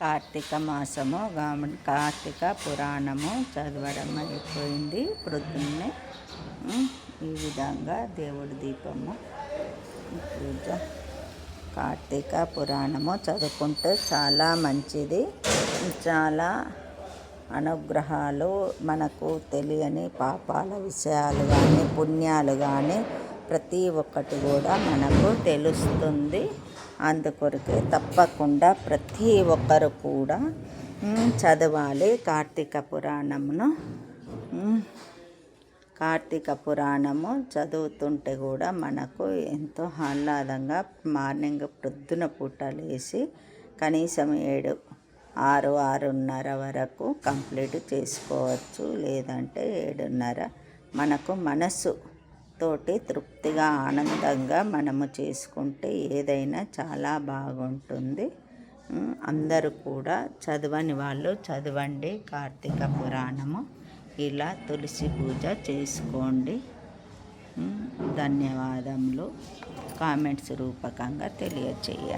కార్తీక మాసము కార్తీక పురాణము చదవడం అయిపోయింది. ప్రొద్దున్నే ఈ విధంగా దేవుడి దీపము పూజ కార్తీక పురాణము చదువుకుంటే చాలా మంచిది. చాలా అనుగ్రహాలు మనకు తెలియని పాపాల విషయాలు కానీ పుణ్యాలు కానీ ప్రతి ఒక్కటి కూడా మనకు తెలుస్తుంది. అందుకొరకే తప్పకుండా ప్రతి ఒక్కరు కూడా చదవాలి కార్తీక పురాణమును. కార్తీక పురాణము చదువుతుంటే కూడా మనకు ఎంతో ఆహ్లాదంగా మార్నింగ్ ప్రొద్దున పూట లేచి కనీసం ఏడు ఆరు ఆరున్నర వరకు కంప్లీట్ చేసుకోవచ్చు. లేదంటే ఏడున్నర. మనకు మనసు తోటి తృప్తిగా ఆనందంగా మనము చేసుకుంటే ఏదైనా చాలా బాగుంటుంది. అందరూ కూడా చదవని వాళ్ళు చదవండి కార్తీక పురాణము. ఇలా తులసి పూజ చేసుకోండి. ధన్యవాదములు. కామెంట్స్ రూపకంగా తెలియచేయండి.